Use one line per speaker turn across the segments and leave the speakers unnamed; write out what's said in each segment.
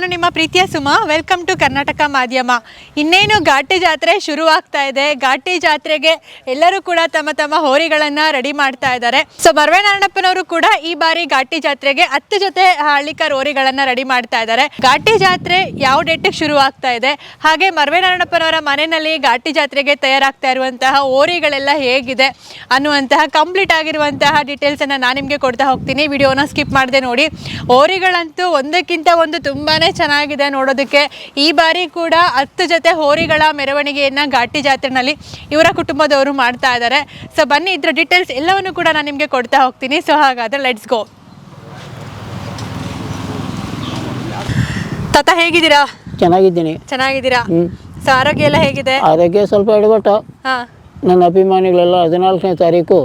ನಾನು ನಿಮ್ಮ ಪ್ರೀತಿಯ ಸುಮಾ. ವೆಲ್ಕಮ್ ಟು ಕರ್ನಾಟಕ ಮಾಧ್ಯಮ ಇನ್ನೇನು ಘಾಟಿ ಜಾತ್ರೆ ಶುರುವಾಗ್ತಾ ಇದೆ. ಘಾಟಿ ಜಾತ್ರೆಗೆ ಎಲ್ಲರೂ ಕೂಡ ತಮ್ಮ ತಮ್ಮ ಹೋರಿಗಳನ್ನು ರೆಡಿ ಮಾಡ್ತಾ ಇದ್ದಾರೆ. ಸೊ ನಾರಾಯಣಪ್ಪನವರು ಕೂಡ ಈ ಬಾರಿ ಘಾಟಿ ಜಾತ್ರೆಗೆ ಹತ್ತು ಜೊತೆ ಹಳ್ಳಿಕರ್ ಹೋರಿಗಳನ್ನು ರೆಡಿ ಮಾಡ್ತಾ ಇದ್ದಾರೆ. ಘಾಟಿ ಜಾತ್ರೆ ಯಾವ ಡೇಟಿಗೆ ಶುರುವಾಗ್ತಾ ಇದೆ? ಹಾಗೆ ನಾರಾಯಣಪ್ಪನವರ ಮನೆಯಲ್ಲಿ ಘಾಟಿ ಜಾತ್ರೆಗೆ ತಯಾರಾಗ್ತಾ ಇರುವಂತಹ ಹೋರಿಗಳೆಲ್ಲ ಹೇಗಿದೆ ಅನ್ನುವಂತಹ ಕಂಪ್ಲೀಟ್ ಆಗಿರುವಂತಹ ಡೀಟೇಲ್ಸನ್ನು ನಾನು ನಿಮಗೆ ಕೊಡ್ತಾ ಹೋಗ್ತೀನಿ. ವಿಡಿಯೋನ ಸ್ಕಿಪ್ ಮಾಡದೆ ನೋಡಿ. ಹೋರಿಗಳಂತೂ ಒಂದಕ್ಕಿಂತ ಒಂದು ತುಂಬಾ ಚೆನ್ನಾಗಿದೆ ನೋಡೋದಕ್ಕೆ. ಈ ಬಾರಿ ಕೂಡ ಹತ್ತು ಜೊತೆ ಹೋರಿಗಳ ಮೆರವಣಿಗೆಯನ್ನು ಘಾಟಿ ಜಾತ್ರೆನಲ್ಲಿ ಇವರ ಕುಟುಂಬದವರು ಮಾಡ್ತಾ ಇದ್ದಾರೆ. ಸೊ ಬನ್ನಿ ಇದ್ರ ಡೀಟೇಲ್ಸ್ ಎಲ್ಲವನ್ನು ಕೂಡ ನಾನು ನಿಮಗೆ ಕೊಡ್ತಾ ಹೋಗ್ತೀನಿ. ಸೊ ಹಾಗಾದರೆ ಲೆಟ್ಸ್ ಗೋ ತಾತ ಹೇಗಿದ್ದೀರಾ?
ಚೆನ್ನಾಗಿದ್ದೀನಿ.
ಚೆನ್ನಾಗಿದ್ದೀರಾ? ಸೊ ಆರೋಗ್ಯ ಎಲ್ಲ ಹೇಗಿದೆ?
ಆರೋಗ್ಯ ಸ್ವಲ್ಪ ಎಡವಟ್ಟು.
ಹಾಂ.
ನನ್ನ ಅಭಿಮಾನಿಗಳೆಲ್ಲ ಹದಿನಾಲ್ಕನೇ ತಾರೀಕು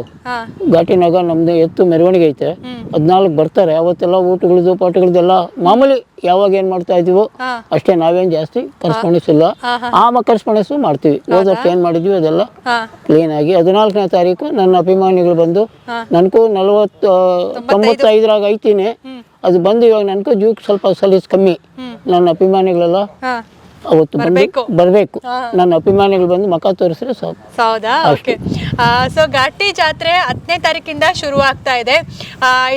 ಘಾಟಿನಾಗ ನಮ್ದು ಎತ್ತು ಮೆರವಣಿಗೆ ಐತೆ. ಹದಿನಾಲ್ಕು ಬರ್ತಾರೆ ಅವತ್ತೆಲ್ಲ ಊಟಗಳದ್ದು ಪಾಠಗಳದ್ದೆಲ್ಲ ಮಾಮೂಲಿ ಯಾವಾಗ ಏನ್ ಮಾಡ್ತಾ ಇದೀವೋ ಅಷ್ಟೇ ನಾವೇನ್ ಜಾಸ್ತಿ
ಕರ್ಸ್ಕೊಂಡಿಸಿಲ್ಲ
ಆಮ ಕರೆಸ್ಪಾಂಡೆನ್ಸು ಮಾಡ್ತೀವಿ. ಹೋದ? ಏನ್ ಮಾಡಿದ್ವಿ ಅದೆಲ್ಲ
ಕ್ಲೀನ್
ಆಗಿ ಹದಿನಾಲ್ಕನೇ ತಾರೀಕು ನನ್ನ ಅಭಿಮಾನಿಗಳು ಬಂದು. ನನಗೂ ನಲವತ್ತು ತೊಂಬತ್ತೈದರಾಗ ಐತೀನಿ. ಅದು ಬಂದು ಇವಾಗ ನನಗೂ ಜೀವಕ್ಕೆ ಸ್ವಲ್ಪ ಸಲೀಸ್ ಕಮ್ಮಿ. ನನ್ನ ಅಭಿಮಾನಿಗಳೆಲ್ಲ ಅವತ್ತು
ಬರ್ಬೇಕು.
ಬರಬೇಕು. ನನ್ನ ಅಭಿಮಾನಿಗಳು ಬಂದು ಮಖ ತೋರಿಸಿದ್ರೆ ಸಾಕು.
ಹೌದಾ ಓಕೆ. ಸೊ ಘಾಟಿ ಜಾತ್ರೆ ಹತ್ತನೇ ತಾರೀಕಿಂದ ಶುರು ಆಗ್ತಾ ಇದೆ.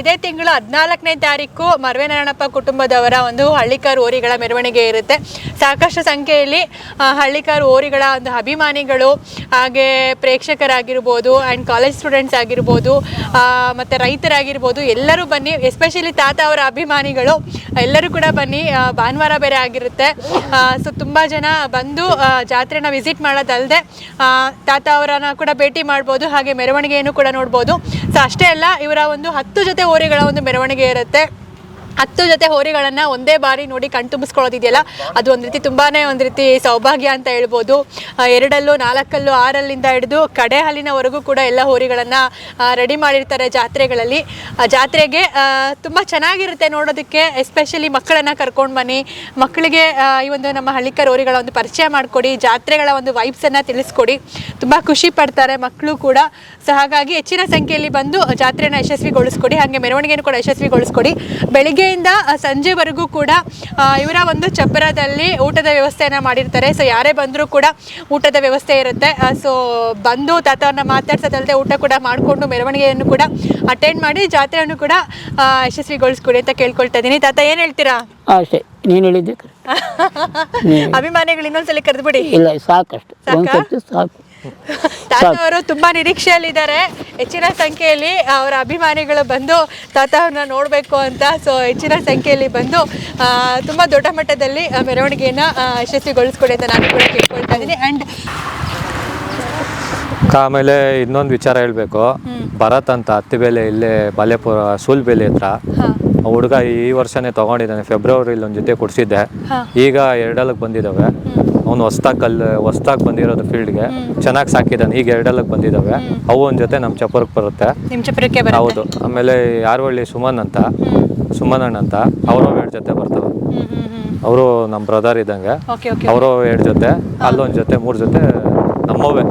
ಇದೇ ತಿಂಗಳು ಹದಿನಾಲ್ಕನೇ ತಾರೀಕು ಮರ್ವೆನಾರಾಯಣಪ್ಪ ಕುಟುಂಬದವರ ಒಂದು ಹಳ್ಳಿಕಾರ್ ಓರಿಗಳ ಮೆರವಣಿಗೆ ಇರುತ್ತೆ. ಸಾಕಷ್ಟು ಸಂಖ್ಯೆಯಲ್ಲಿ ಹಳ್ಳಿಕಾರ ಓರಿಗಳ ಒಂದು ಅಭಿಮಾನಿಗಳು ಹಾಗೆ ಪ್ರೇಕ್ಷಕರಾಗಿರ್ಬೋದು ಆ್ಯಂಡ್ ಕಾಲೇಜ್ ಸ್ಟೂಡೆಂಟ್ಸ್ ಆಗಿರ್ಬೋದು ಮತ್ತೆ ರೈತರಾಗಿರ್ಬೋದು ಎಲ್ಲರೂ ಬನ್ನಿ. ಎಸ್ಪೆಷಲಿ ತಾತ ಅವರ ಅಭಿಮಾನಿಗಳು. ಎಲ್ಲರೂ ಕೂಡ ಬನ್ನಿ. ಭಾನುವಾರ ಬೇರೆ ಆಗಿರುತ್ತೆ. ಸೊ ತುಂಬ ಜನ ಬಂದು ಜಾತ್ರೆನ ವಿಸಿಟ್ ಮಾಡೋದಲ್ಲದೆ ತಾತ ಅವರನ್ನ ಕೂಡ ಭೇಟಿ ಮಾಡ್ಬೋದು, ಹಾಗೆ ಮೆರವಣಿಗೆಯನ್ನು ಕೂಡ ನೋಡ್ಬೋದು. ಸೊ ಅಷ್ಟೇ ಅಲ್ಲ, ಇವರ ಒಂದು ಹತ್ತು ಜೊತೆ ಹೋರಿಗಳ ಒಂದು ಮೆರವಣಿಗೆ ಇರುತ್ತೆ. ಹತ್ತು ಜೊತೆ ಹೋರಿಗಳನ್ನು ಒಂದೇ ಬಾರಿ ನೋಡಿ ಕಣ್ತುಂಬಿಸ್ಕೊಳ್ಳೋದಿದೆಯಲ್ಲ ಅದು ಒಂದು ರೀತಿ ತುಂಬಾ ಒಂದು ರೀತಿ ಸೌಭಾಗ್ಯ ಅಂತ ಹೇಳ್ಬೋದು. ಎರಡಲ್ಲೂ, ನಾಲ್ಕಲ್ಲೂ, ಆರಲ್ಲಿಂದ ಹಿಡಿದು ಕಡೆ ಹಾಲಿನವರೆಗೂ ಕೂಡ ಎಲ್ಲ ಹೋರಿಗಳನ್ನು ರೆಡಿ ಮಾಡಿರ್ತಾರೆ ಜಾತ್ರೆಗಳಲ್ಲಿ. ಜಾತ್ರೆಗೆ ತುಂಬ ಚೆನ್ನಾಗಿರುತ್ತೆ ನೋಡೋದಕ್ಕೆ ಎಸ್ಪೆಷಲಿ ಮಕ್ಕಳನ್ನು ಕರ್ಕೊಂಡು ಬನ್ನಿ. ಮಕ್ಕಳಿಗೆ ಈ ಒಂದು ನಮ್ಮ ಹಳ್ಳಿಕರ್ ಹೋರಿಗಳ ಒಂದು ಪರಿಚಯ ಮಾಡಿಕೊಡಿ, ಜಾತ್ರೆಗಳ ಒಂದು ವೈಬ್ಸನ್ನು ತಿಳಿಸ್ಕೊಡಿ. ತುಂಬ ಖುಷಿ ಪಡ್ತಾರೆ ಮಕ್ಕಳು ಕೂಡ. ಸೊ, ಹಾಗಾಗಿ ಹೆಚ್ಚಿನ ಸಂಖ್ಯೆಯಲ್ಲಿ ಬಂದು ಜಾತ್ರೆನ ಯಶಸ್ವಿಗೊಳಿಸ್ಕೊಡಿ, ಹಾಗೆ ಮೆರವಣಿಗೆಯನ್ನು ಕೂಡ ಯಶಸ್ವಿಗೊಳಿಸ್ಕೊಡಿ. ಬೆಳಿಗ್ಗೆಯಿಂದ ಸಂಜೆವರೆಗೂ ಕೂಡ ಇವರ ಒಂದು ಚಪ್ಪರದಲ್ಲಿ ಊಟದ ವ್ಯವಸ್ಥೆಯನ್ನು ಮಾಡಿರ್ತಾರೆ. ಸೊ ಯಾರೇ ಬಂದರೂ ಕೂಡ ಊಟದ ವ್ಯವಸ್ಥೆ ಇರುತ್ತೆ. ಸೊ ಬಂದು ತಾತವ್ರನ್ನ ಮಾತಾಡ್ಸೋದಲ್ಲದೆ ಊಟ ಕೂಡ ಮಾಡಿಕೊಂಡು ಮೆರವಣಿಗೆಯನ್ನು ಕೂಡ ಅಟೆಂಡ್ ಮಾಡಿ ಜಾತ್ರೆಯನ್ನು ಕೂಡ ಯಶಸ್ವಿಗೊಳಿಸ್ಕೊಡಿ ಅಂತ ಕೇಳ್ಕೊಳ್ತಾ ಇದ್ದೀನಿ. ತಾತ ಏನು ಹೇಳ್ತೀರಾ?
ಅಷ್ಟೇ. ನೀನು ಹೇಳಿದ್ದೆ.
ಅಭಿಮಾನಿಗಳು ಇನ್ನೊಂದ್ಸಲಿ ಕರೆದ್ಬಿಡಿ.
ಇಲ್ಲ ಸಾಕಷ್ಟು. ಸಾಕು.
ತಾತ ಅವರು ತುಂಬಾ ನಿರೀಕ್ಷೆಯಲ್ಲಿದ್ದಾರೆ. ಹೆಚ್ಚಿನ ಸಂಖ್ಯೆಯಲ್ಲಿ ಅವರ ಅಭಿಮಾನಿಗಳು ಬಂದು ತಾತ ಅವ್ರನ್ನ ನೋಡಬೇಕು ಅಂತ ಸೊ ಹೆಚ್ಚಿನ ಸಂಖ್ಯೆಯಲ್ಲಿ ಬಂದು ಆ, ತುಂಬಾ ದೊಡ್ಡ ಮಟ್ಟದಲ್ಲಿ ಮೆರವಣಿಗೆಯನ್ನ ಯಶಸ್ವಿಗೊಳಿಸ್ಕೊಡಿ ಅಂತ ನಾನು ಕೂಡ ಕೇಳ್ಕೊಳ್ತಾ ಇದ್ದೀನಿ. ಅಂಡ್
ಆಮೇಲೆ ಇನ್ನೊಂದು ವಿಚಾರ ಹೇಳಬೇಕು. ಭರತ್ ಅಂತ ಹತ್ತಿಬೇಲೆ ಇಲ್ಲೇ ಬಾಲ್ಯಪುರ ಸೂಲ್ಬೇಲೆ ಹತ್ರ ಹುಡುಗ ಈ ವರ್ಷನೇ ತಗೊಂಡಿದ್ದಾನೆ ಫೆಬ್ರವರಿಲಿ ಒಂದು ಜೊತೆ ಕೊಡಿಸಿದ್ದೆ. ಈಗ ಎರಡಲಕ್ಕೆ ಬಂದಿದ್ದಾವೆ ಅವನು ಹೊಸ್ದಾಗಿ ಕಲ್ ಹೊಸ್ದಾಗಿ ಬಂದಿರೋದು ಫೀಲ್ಡ್ಗೆ. ಚೆನ್ನಾಗಿ ಸಾಕಿದ್ದಾನೆ ಈಗ ಎರಡಲಕ್ಕೆ ಬಂದಿದ್ದಾವೆ ಅವು ಒಂದು ಜೊತೆ ನಮ್ಮ ಚಪ್ಪರಕ್ಕೆ ಬರುತ್ತೆ.
ನಿಮ್ಮ
ಹೌದು. ಆಮೇಲೆ ಯಾರವಳ್ಳಿ ಸುಮನ್ ಅಂತ. ಸುಮನ್ ಅಣ್ಣ ಅಂತ. ಅವರು ಎರಡು ಜೊತೆ ಬರ್ತವೆ. ಅವರು ನಮ್ಮ ಬ್ರದರ್ ಇದ್ದಂಗೆ. ಅವರು ಎರಡು ಜೊತೆ. ಅಲ್ಲೊಂದು ಜೊತೆ ಮೂರು ಜೊತೆ ನಮ್ಮವೇ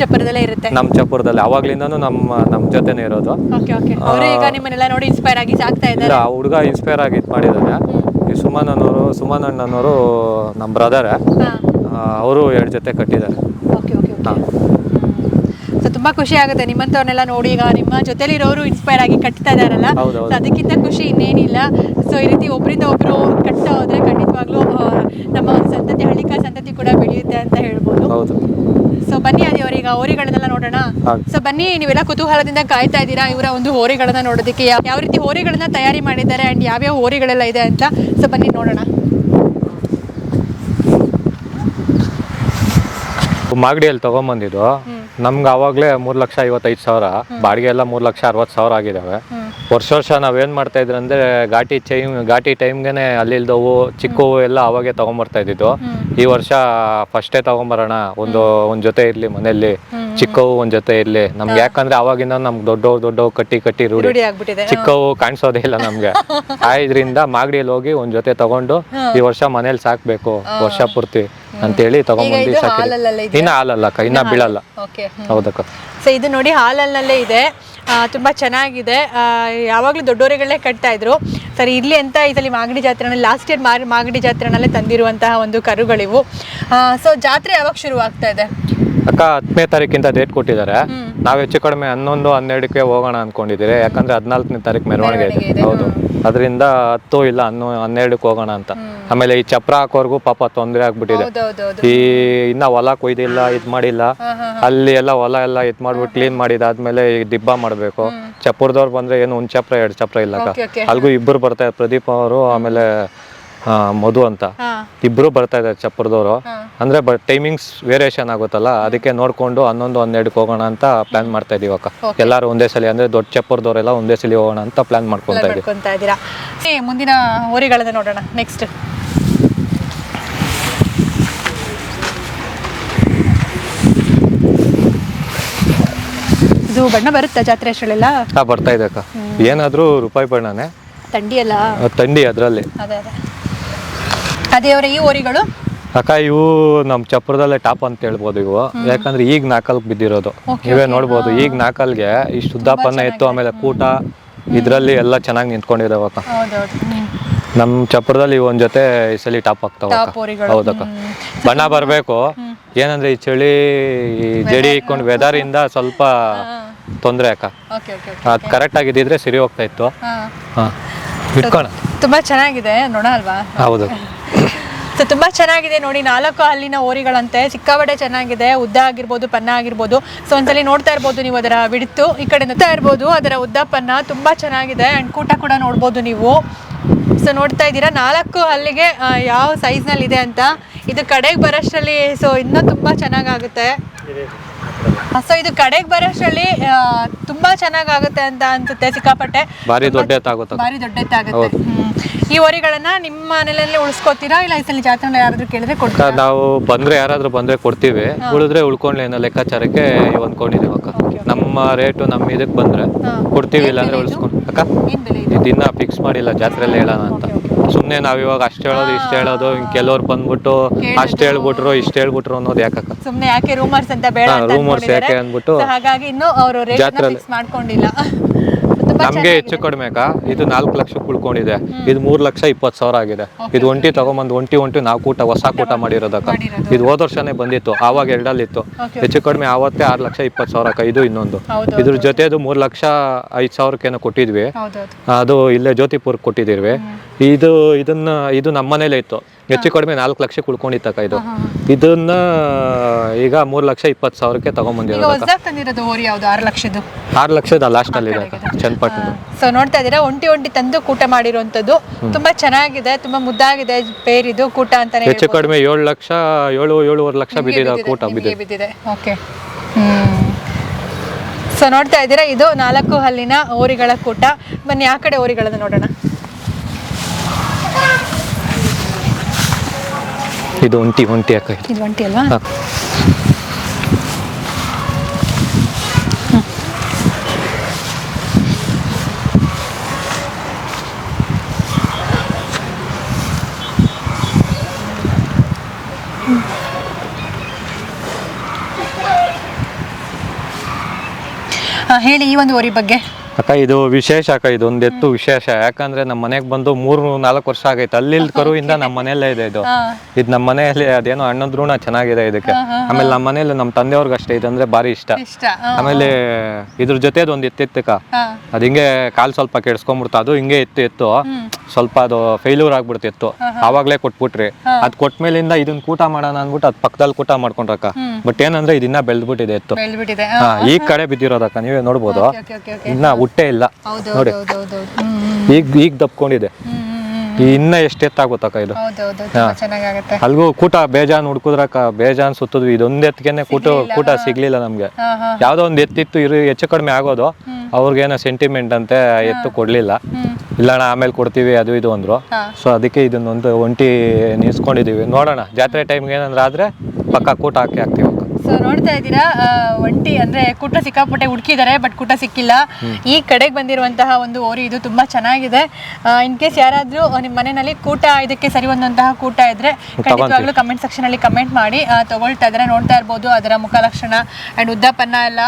ಚಪ್ಪರದಲ್ಲೇ ಇರುತ್ತೆ.
ನಮ್ಮ ಚಪ್ಪರದಲ್ಲಿ. ಅವಾಗ್ಲಿಂದ ನಮ್ಮ ನಮ್ಮ ಜೊತೆನೇ ಇರೋದು.
Okay okay. ಅವರು ಈಗ ನಿಮ್ಮನ್ನೆಲ್ಲ ನೋಡಿ ಇನ್ಸ್ಪೈರ್ ಆಗಿ ಸಾಕ್ತಾ ಇದ್ದಾರೆ.
ಆ ಹುಡುಗ ಇನ್ಸ್ಪೈರ್ ಆಗಿ ಇದು ಮಾಡಿದ್ದಾನೆ ಈ ಸುಮನ್ ಅನ್ನೋರು ಸುಮನ್ ಅಣ್ಣನವರು ನಮ್ಮ ಬ್ರದರ್ ಅವರು ಎರಡು ಜೊತೆ ಕಟ್ಟಿದ್ದಾರೆ.
ಓಕೆ ಓಕೆ ಓಕೆ
ಹಾಂ.
ಸೊ ತುಂಬಾ ಖುಷಿ ಆಗುತ್ತೆ. ನಿಮ್ಮಂತವ್ರನ್ನೆಲ್ಲ ನೋಡಿ ಈಗ ನಿಮ್ಮ ಜೊತೆಲಿರೋರು ಇನ್ಸ್ಪೈರ್ ಆಗಿ ಕಟ್ತಾ ಇದಾರಲ್ಲ. ಸೊ ಅದಕ್ಕಿಂತ ಖುಷಿ ಇನ್ನೇನಿಲ್ಲ. ಸೊ ಈ ರೀತಿ ಒಬ್ಬರಿಂದ ಒಬ್ರು ಕಟ್ತಾ ಹೋದ್ರೆ ಖಂಡಿತವಾಗ್ಲೂ ನಮ್ಮ ಒಂದು ಸಂತತಿ ಹಳ್ಳಿಕ ಸಂತತಿ ಕೂಡ ಬೆಳೆಯುತ್ತೆ ಅಂತ ಹೇಳ್ಬೋದು. ಸೊ ಬನ್ನಿ ಅದೇ ಅವರೀಗ ಹೋರಿಗಳನ್ನೆಲ್ಲ ನೋಡೋಣ. ಸೊ ಬನ್ನಿ ನೀವೆಲ್ಲ ಕುತೂಹಲದಿಂದ ಕಾಯ್ತಾ ಇದ್ದೀರಾ? ಇವರ ಒಂದು ಹೋರಿಗಳನ್ನ ನೋಡೋದಕ್ಕೆ ಯಾವ ಯಾವ ರೀತಿ ಹೋರಿಗಳನ್ನ ತಯಾರಿ ಮಾಡಿದ್ದಾರೆ ಅಂಡ್ ಯಾವ್ಯಾವ ಹೋರಿಗಳೆಲ್ಲ ಇದೆ ಅಂತ? ಸೊ ಬನ್ನಿ ನೋಡೋಣ.
ಮಾಗಡಿಯಲ್ಲಿ ತೊಗೊಂಬಂದಿದ್ದು. ನಮ್ಗೆ ಆವಾಗಲೇ ಮೂರು ಲಕ್ಷ ಐವತ್ತೈದು ಸಾವಿರ ಬಾಡಿಗೆ ಎಲ್ಲ ಮೂರು ಲಕ್ಷ ಅರವತ್ತು ಸಾವಿರ ಆಗಿದ್ದಾವೆ ವರ್ಷ ವರ್ಷ ನಾವೇನು ಮಾಡ್ತಾ ಇದ್ರೆ ಅಂದರೆ ಘಾಟಿ ಟೈಮ್ ಘಾಟಿ ಟೈಮ್ಗೆ ಅಲ್ಲಿ ಚಿಕ್ಕ ಹೂವು ಎಲ್ಲ ಅವಾಗೆ ತೊಗೊಂಬರ್ತಾ ಇದ್ದಿದ್ದು. ಈ ವರ್ಷ ಫಸ್ಟೇ ತೊಗೊಂಬರೋಣ ಒಂದು ಒಂದು ಜೊತೆ ಇರಲಿ ಮನೆಯಲ್ಲಿ ಚಿಕ್ಕವು ಒಂದು ಜೊತೆ ಇರಲಿ. ನಮ್ಗೆ ಯಾಕಂದ್ರೆ ಅವಾಗಿಂದ ನಮ್ಗೆ ದೊಡ್ಡವು ದೊಡ್ಡವು ಕಟ್ಟಿ ಕಟ್ಟಿ ರೂಢಿ.
ಚಿಕ್ಕ ಹೂವು
ಚಿಕ್ಕವು ಕಾಣಿಸೋದೇ ಇಲ್ಲ ನಮಗೆ. ಆ ಇದರಿಂದ ಮಾಗಡಿಯಲ್ಲಿ ಹೋಗಿ ಒಂದು ಜೊತೆ ತಗೊಂಡು ಈ ವರ್ಷ ಮನೇಲಿ ಸಾಕಬೇಕು ವರ್ಷ ಪೂರ್ತಿ. ಅಂತೇಳಿ ತಗೊಂಡ್ಬಂದು
ಇದು ಇದೆ
ಇನ್ನ ಹಾಲಲ್ಲ ಅಕ್ಕ ಇನ್ನ ಬೀಳಲ್ಲ.
ಓಕೆ.
ಹೌದಕ್ಕ.
ಸೊ ಇದು ನೋಡಿ ಹಾಲಲ್ಲೇ ಇದೆ. ಆ, ತುಂಬ ಚೆನ್ನಾಗಿದೆ. ಆ, ಯಾವಾಗಲೂ ದೊಡ್ಡವರಿಗಳೇ ಕಟ್ತಾ ಇದ್ರು. ಸರಿ ಇಲ್ಲಿ ಅಂತ ಇದರಲ್ಲಿ ಮಾಗಡಿ ಜಾತ್ರೆನಲ್ಲಿ ಲಾಸ್ಟ್ ಇಯರ್ ಮಾರಿ ಮಾಗಡಿ ಜಾತ್ರೆನಲ್ಲೇ ತಂದಿರುವಂತಹ ಒಂದು ಕರುಗಳಿವು. ಸೊ ಜಾತ್ರೆ ಯಾವಾಗ ಶುರು ಆಗ್ತಾ ಇದೆ?
ಅಕ್ಕ ಹತ್ತನೇ ತಾರೀಕಿಂತ ಡೇಟ್ ಕೊಟ್ಟಿದ್ದಾರೆ. ನಾವು ಹೆಚ್ಚು ಕಡಿಮೆ ಹನ್ನೊಂದು ಹನ್ನೆರಡಕ್ಕೆ ಹೋಗೋಣ ಅನ್ಕೊಂಡಿದ್ದೀರಿ. ಯಾಕಂದ್ರೆ ಹದಿನಾಲ್ಕನೇ ತಾರೀಕು ಮೆರವಣಿಗೆ ಇದೆ. ಹೌದು. ಅದರಿಂದ ಹತ್ತು ಇಲ್ಲ ಹನ್ನೊ ಹನ್ನೆರಡಕ್ಕೆ ಹೋಗೋಣ ಅಂತ. ಆಮೇಲೆ ಈ ಚಪ್ರ ಹಾಕೋರ್ಗು ಪಾಪ ತೊಂದರೆ ಆಗ್ಬಿಟ್ಟಿದೆ. ಈ ಇನ್ನ ಹೊಲ ಕೊಯ್ದಿಲ್ಲ ಇದ್ ಮಾಡಿಲ್ಲ. ಅಲ್ಲಿ ಎಲ್ಲ ಹೊಲ ಎಲ್ಲ ಇದ್ ಮಾಡ್ಬಿಟ್ಟು ಕ್ಲೀನ್ ಮಾಡಿದಾದ್ಮೇಲೆ ಈ ದಿಬ್ಬ ಮಾಡ್ಬೇಕು. ಚಪ್ಪರದವ್ರು ಬಂದ್ರೆ ಏನು ಒಂದ್ ಚಪ್ರ ಎರಡು ಚಪ್ರ ಇಲ್ಲ ಅಲ್ಗೂ ಇಬ್ರು ಬರ್ತಾ ಇದ್ದಾರೆ. ಪ್ರದೀಪ್ ಅವರು ಆಮೇಲೆ ಮಧು ಅಂತ. ಇಬ್ರು ಬರ್ತಾ ಇದ್ದಾರೆ ಚಪ್ಪರದವರು ಅಂದ್ರೆ ಬಟ್ ಟೈಮಿಂಗ್ಸ್ ವೇರಿಯೇಷನ್ ಆಗುತ್ತಲ್ಲ ಅದಕ್ಕೆ ನೋಡ್ಕೊಂಡು ಹನ್ನೊಂದು ಹನ್ನೆರಡು ಹೋಗೋಣ ಅಂತ ಪ್ಲಾನ್ ಮಾಡ್ತಾ ಇದೀವಿ ಅಕ್ಕ. ಎಲ್ಲರೂ ಒಂದೇ ಸಲ ಅಂದ್ರೆ ದೊಡ್ಡ ಚಪ್ಪರ್ದವರೆಲ್ಲ ಒಂದೇ ಸಲ ಹೋಗೋಣ ಅಂತ ಪ್ಲಾನ್ ಮಾಡ್ಕೊತಾ ಇದೀವಿ.
ಮಾಡ್ಕೊಂತ ಇದ್ದೀರಾ ಏ, ಮುಂದಿನ ಹೋರಿಗಳನ್ನ ನೋಡೋಣ ನೆಕ್ಸ್ಟ್ ಇದು ಬಣ್ಣ ಬರುತ್ತಾ ಜಾತ್ರೆ ಅಷ್ಟರಲ್ಲೆಲ್ಲ?
ಹಾ ಬರ್ತಾ ಇದೆ ಅಕ್ಕ. ಏನಾದರೂ ರೂಪಾಯಿ ಬಣ್ಣನೇ?
ತಂಡಿ ಅಲ್ಲ?
ತಂಡಿ ಅದ್ರಲ್ಲಿ.
ಅದೇ ಅದೇ. ಅದೇ ಅವರ ಈ ಹೋರಿಗಳು?
ಅಕ್ಕ ಇವು ನಮ್ ಚಪ್ರದಲ್ಲೇ ಟಾಪ್ ಅಂತ ಹೇಳ್ಬೋದು ಇವು. ಯಾಕಂದ್ರೆ ಈಗ ನಾಕಲ್ ಬಿದ್ದಿರೋದು. ನೀವೇ ನೋಡ್ಬೋದು ಈಗ ನಾಲ್ಕಲ್ಗೆ ಈ ಶುದ್ಧಪನ್ನ ಇತ್ತು ಆಮೇಲೆ ಕೂಟ ಇದ್ರಲ್ಲಿ ಎಲ್ಲ ಚೆನ್ನಾಗಿ ನಿಂತ್ಕೊಂಡಿದಾವ ಅಕ್ಕ.
ಹೌದೌದು
ನಮ್ ಚಪ್ರದಲ್ಲಿ ಒಂದ್ ಜೊತೆ ಈ ಸಲ ಟಾಪ್ ಆಗ್ತಾವ ಹೌದಕ್ಕ. ಬಣ್ಣ ಬರ್ಬೇಕು. ಏನಂದ್ರೆ ಈ ಚಳಿ ಈ ಜಡಿ ಇಕ್ಕೊಂಡು ವೆದರ್ ಇಂದ ಸ್ವಲ್ಪ ತೊಂದ್ರೆ ಅಕ್ಕ. ಅದ್ ಕರೆಕ್ಟ್ ಆಗಿದ್ರೆ ಸರಿ ಹೋಗ್ತಾ ಇತ್ತು.
ಹಾಂ.
ಇಟ್ಕೋಣ.
ತುಂಬಾ ಚೆನ್ನಾಗಿದೆ ನೋಡ ಅಲ್ವಾ?
ಹೌದು.
ಸೊ ತುಂಬ ಚೆನ್ನಾಗಿದೆ ನೋಡಿ. ನಾಲ್ಕು ಹಲ್ಲಿನ ಓರಿಗಳಂತೆ ಸಿಕ್ಕಾಬಡೆ ಚೆನ್ನಾಗಿದೆ. ಉದ್ದ ಆಗಿರ್ಬೋದು ಪನ್ನ ಆಗಿರ್ಬೋದು. ಸೊ ಒಂದ್ಸಲಿ ನೋಡ್ತಾ ಇರ್ಬೋದು ನೀವು ಅದರ ಬಿಡ್ತು ಈ ಕಡೆ ನೋಡ್ತಾ ಇರ್ಬೋದು ಅದರ ಉದ್ದ ಪನ್ನ ತುಂಬಾ ಚೆನ್ನಾಗಿದೆ ಅಂಡ್ ಕೂಟ ಕೂಡ ನೋಡ್ಬೋದು ನೀವು. ಸೊ ನೋಡ್ತಾ ಇದ್ದೀರಾ? ನಾಲ್ಕು ಅಲ್ಲಿಗೆ ಯಾವ ಸೈಜ್ನಲ್ಲಿ ಇದೆ ಅಂತ. ಇದು ಕಡೆಗೆ ಬರೋಷ್ಟರಲ್ಲಿ ಸೊ ಇನ್ನೂ ತುಂಬಾ ಚೆನ್ನಾಗಾಗುತ್ತೆ. ಸೊ ಇದು ಕಡೆಗೆ ಬರೋಷ್ಟರಲ್ಲಿ ತುಂಬಾ ಚೆನ್ನಾಗಾಗುತ್ತೆ ಅಂತ ಅನ್ಸುತ್ತೆ ಸಿಕ್ಕಾಪಟ್ಟೆ.
ಭಾರಿ ದೊಡ್ಡ ಬಾರಿ
ಭಾರಿ ದೊಡ್ಡದಾಗುತ್ತೆ ಈ ವರಿಗಳನ್ನ ನಿಮ್ಮ ಮನೆಯಲ್ಲೇ ಉಳಿಸ್ಕೋತೀರಾ? ಇಲ್ಲ ಈ ಸಲ ಜಾತ್ರೆ ಯಾರಾದ್ರೂ ಕೇಳಿದ್ರೆ ಕೊಡ್ತೀರಾ?
ಅಕ್ಕ, ನಾವು ಬಂದ್ರೆ ಯಾರಾದ್ರೂ ಬಂದ್ರೆ ಕೊಡ್ತೀವಿ. ಉಳಿದ್ರೆ ಉಳ್ಕೊಂಡ್ಲಿ ಅನ್ನೋ ಲೆಕ್ಕಾಚಾರಕ್ಕೆ ಇವ್ ಅಕ್ಕ. ನಮ್ಮ ರೇಟು ನಮ್ಮ ಇದಕ್ ಬಂದ್ರೆ ಕೊಡ್ತೀವಿ ಇಲ್ಲ ಅಂದ್ರೆ ಉಳಿಸ್ಕೊಂಡು ಅಕ್ಕ
ಏನ್ ಬೆಲೆ ಇದೆ?
ಇದನ್ನ ಫಿಕ್ಸ್ ಮಾಡಿಲ್ಲ ಜಾತ್ರೆಯಲ್ಲಿ ಹೇಳೋಣ ಅಂತ. ಸುಮ್ನೆ ನಾವ್ ಇವಾಗ ಅಷ್ಟ್ ಹೇಳೋದು ಇಷ್ಟ ಹೇಳೋದು ಕೆಲವ್ರು ಬಂದ್ಬಿಟ್ಟು ಅಷ್ಟ್ ಹೇಳ್ಬಿಟ್ರು ಇಷ್ಟ ಹೇಳ್ಬಿಟ್ರು ಅನ್ನೋದು ಯಾಕಕ್ಕ
ಸುಮ್ನೆ ಯಾಕೆ ರೂಮರ್ಸ್ ಅಂತ ಬೇಡ
ಹಾ,
ಅಂತ
rumors
ಅನ್ಕೊಂಡಿದ್ದಾರೆ.
ಯಾಕೆ ಅಂದ್ಬಿಟ್ಟು
ಹಾಗಾಗಿ ಇನ್ನು ಅವರು ರೇಟ್
ಜಾತ್ರೆಲಿ-
ಫಿಕ್ಸ್ ಮಾಡ್ಕೊಂಡಿಲ್ಲ.
ನಮ್ಗೆ ಹೆಚ್ಚು ಕಡಿಮೆ ಅಕ್ಕ. ಇದು ನಾಲ್ಕು ಲಕ್ಷ ಉಳ್ಕೊಂಡಿದೆ. ಇದು ಮೂರು ಲಕ್ಷ ಇಪ್ಪತ್ತು ಸಾವಿರ ಆಗಿದೆ. ಇದು ಒಂಟಿ ತಗೊಂಬಂದು ಒಂಟಿ ಒಂಟಿ ನಾವು ಕೂಟ ಹೊಸ ಕೂಟ ಮಾಡಿರೋದಕ್ಕ ಇದು ಹೋದ ವರ್ಷನೇ ಬಂದಿತ್ತು ಆವಾಗ ಎರಡಲ್ಲಿತ್ತು.
ಇತ್ತು
ಹೆಚ್ಚು ಕಡಿಮೆ ಆವತ್ತೇ ಆರು ಲಕ್ಷ ಇಪ್ಪತ್ತು ಸಾವಿರ ಅಕ್ಕ ಇದು ಇನ್ನೊಂದು. ಇದ್ರ ಜೊತೆ ಜೊತೆದು ಮೂರು ಲಕ್ಷ ಐದು ಸಾವಿರಕ್ಕೇನೋ ಕೊಟ್ಟಿದ್ವಿ. ಅದು ಇಲ್ಲೇ ಜ್ಯೋತಿಪುರ್ ಕೊಟ್ಟಿದ್ದೀವಿ. ಇದು ಇದನ್ನ ಇದು ನಮ್ಮ ಮನೇಲೆ ಇತ್ತು. ಹೆಚ್ಚು ಕಡಿಮೆ ನಾಲ್ಕು ಲಕ್ಷ ಉಳ್ಕೊಂಡಿತ್ತಕ್ಕ ಇದು. ಇದನ್ನ ಈಗ ಮೂರ್ ಲಕ್ಷ ಇಪ್ಪತ್ ಸಾವಿರಕ್ಕೆ
ತಗೊಂಡ್ಬಂದಿರೋದು ಓರಿ ಯಾವ್ದು? ಆರು ಲಕ್ಷದ್ದು?
ಆರು ಲಕ್ಷದ ಲಾಸ್ಟ್ ಅಲ್ಲಿ ಇದೆ ಅಕ್ಕ ಚನ್ನಪಟ್ಟಣ.
ಸೊ ನೋಡ್ತಾ ಇದ್ದೀರಾ ಒಂಟಿ ಒಂಟಿ ತಂದು ಕೂಟ ಮಾಡಿರುವಂತದ್ದು ತುಂಬಾ ಚೆನ್ನಾಗಿದೆ ತುಂಬಾ ಮುದ್ದಾಗಿದೆ ಪೇರಿದು ಕೂಟ ಅಂತಾನೆ
ಹೆಚ್ಚು ಕಡಿಮೆ ಏಳು ಲಕ್ಷ ಏಳು ಏಳುವರೆ ಲಕ್ಷ ಬಿದ್ದಿದೆ ಕೂಟ ಬಿದ್ದಿದೆ.
ಬಿದ್ದಿದೆ ಓಕೆ ಸೊ ನೋಡ್ತಾ ಇದ್ದೀರಾ ಇದು ನಾಲ್ಕು ಹಲ್ಲಿನ ಓರಿಗಳ ಕೂಟ. ಬನ್ನಿ ಆ ಕಡೆ ಓರಿಗಳನ್ನು ನೋಡೋಣ.
ಇದು ಒಂಟಿ ಒಂಟಿ ಅಕ್ಕ ಇದು.
ಇದು ಒಂಟಿ ಅಲ್ವಾ?
ಹಾ.
ಹಾ, ಹೇಳಿ ಈ ಒಂದು ಓರಿ ಬಗ್ಗೆ.
ಅಕ್ಕ ಇದು ವಿಶೇಷ ಅಕ್ಕ ಇದು ಒಂದು ಎತ್ತು ವಿಶೇಷ. ಯಾಕಂದ್ರೆ ನಮ್ಮ ಮನೆಗೆ ಬಂದು ಮೂರು ನಾಲ್ಕು ವರ್ಷ ಆಗೈತೆ. ಅಲ್ಲಿ ಕರುವಿಂದ ನಮ್ಮ ಮನೆಯಲ್ಲೇ ಇದೆ ಇದು. ಇದು ನಮ್ಮ ಮನೆಯಲ್ಲಿ ಅದೇನೋ ಹಣ್ಣದ ಋಣ ಚೆನ್ನಾಗಿದೆ ಇದಕ್ಕೆ. ಆಮೇಲೆ ನಮ್ಮ ಮನೆಯಲ್ಲಿ ನಮ್ಮ ತಂದೆಯವ್ರಿಗೆ ಅಷ್ಟೇ ಇದಂದ್ರೆ ಬಾರಿ ಇಷ್ಟ. ಆಮೇಲೆ ಇದ್ರ ಜೊತೆ ಒಂದು ಎತ್ತಿತ್ತಕ್ಕ. ಅದು ಹಿಂಗೆ ಕಾಲ್ ಸ್ವಲ್ಪ ಕೆಡ್ಸ್ಕೊಂಡ್ಬಿಡ್ತು ಅದು ಹಿಂಗೆ ಎತ್ತು. ಎತ್ತು ಸ್ವಲ್ಪ ಅದು ಫೇಲ್ಯೂರ್ ಆಗ್ಬಿಡ್ತು ಎತ್ತು. ಆವಾಗ್ಲೇ ಕೊಟ್ಬಿಟ್ರಿ. ಅದ್ ಕೊಟ್ಮೇಲಿಂದ ಇದನ್ನ ಕೂಟ ಮಾಡೋಣ ಅಂದ್ಬಿಟ್ಟು ಅದ್ ಪಕ್ಕದಲ್ಲಿ ಕೂಟ ಮಾಡ್ಕೊಂಡ್ರಕ್ಕ ಬಟ್ ಏನಂದ್ರೆ ಇದನ್ನ ಬೆಳೆದ್ಬಿಟ್ಟಿದೆ ಎತ್ತು. ಈ ಕಡೆ ಬಿದ್ದಿರೋದಕ್ಕ ನೀವೇ ನೋಡ್ಬೋದು. ಇನ್ನ ಹುಟ್ಟೆ ಇಲ್ಲ. ನೋಡಿ. ಈಗ ಈಗ ದಪ್ಕೊಂಡಿದೆ ಇನ್ನ ಎಷ್ಟು ಎತ್ತಾಗುತ್ತಕ್ಕ ಇದು? ಅಲ್ಗೂ ಕೂಟ ಬೇಜಾನ್ ಹುಡ್ಕುದ್ರಕ್ಕ ಬೇಜಾನ್ ಸುತ್ತದ್ವಿ. ಇದೊಂದ್ ಎತ್ತಿಗೆನೆ ಕೂಟ ಕೂಟ ಸಿಗ್ಲಿಲ್ಲ ನಮ್ಗೆ. ಯಾವ್ದೋ ಒಂದ್ ಎತ್ತಿತ್ತು ಇರು ಹೆಚ್ಚು ಕಡಿಮೆ ಆಗೋದು. ಅವ್ರಿಗೇನೋ ಸೆಂಟಿಮೆಂಟ್ ಅಂತೆ ಎತ್ತು ಕೊಡ್ಲಿಲ್ಲ. ಇಲ್ಲಣ್ಣ ಆಮೇಲೆ ಕೊಡ್ತೀವಿ ಅದು ಇದು ಅಂದ್ರು. ಸೊ ಅದಕ್ಕೆ ಇದನ್ನೊಂದು ಒಂಟಿ ನಿಲ್ಸ್ಕೊಂಡಿದೀವಿ. ನೋಡೋಣ ಜಾತ್ರೆ ಟೈಮ್ಗೆ ಏನಂದ್ರೆ ಆದ್ರೆ ಪಕ್ಕ ಕೂಟ ಹಾಕಿ ಹಾಕ್ತೀವಿ.
ಸೊ ನೋಡ್ತಾ ಇದ್ದೀರಾ ಒಂಟಿ ಅಂದ್ರೆ ಕೂಟ ಸಿಕ್ಕಾಪಟ್ಟೆ ಹುಡುಕಿದ್ದಾರೆ ಬಟ್ ಕೂಟ ಸಿಕ್ಕಿಲ್ಲ. ಈ ಕಡೆಗೆ ಬಂದಿರುವಂತಹ ಒಂದು ಓರಿ ಇದು ತುಂಬಾ ಚೆನ್ನಾಗಿದೆ. ಇನ್ ಕೇಸ್ ಯಾರಾದ್ರೂ ನಿಮ್ಮ ಮನೆಯಲ್ಲಿ ಕೂಟ ಇದಕ್ಕೆ ಸರಿ ಹೊಂದಂತಹ ಕೂಟ ಇದ್ರೆ ಖಂಡಿತವಾಗ್ಲೂ ಕಮೆಂಟ್ ಸೆಕ್ಷನ್ ಅಲ್ಲಿ ಕಮೆಂಟ್ ಮಾಡಿ. ತಗೊಳ್ತಾ ಇದ್ರೆ ನೋಡ್ತಾ ಇರ್ಬೋದು. ಅದರ ಮುಖ ಲಕ್ಷಣ ಅಂಡ್ ಉದ್ದಪನ್ನ ಎಲ್ಲ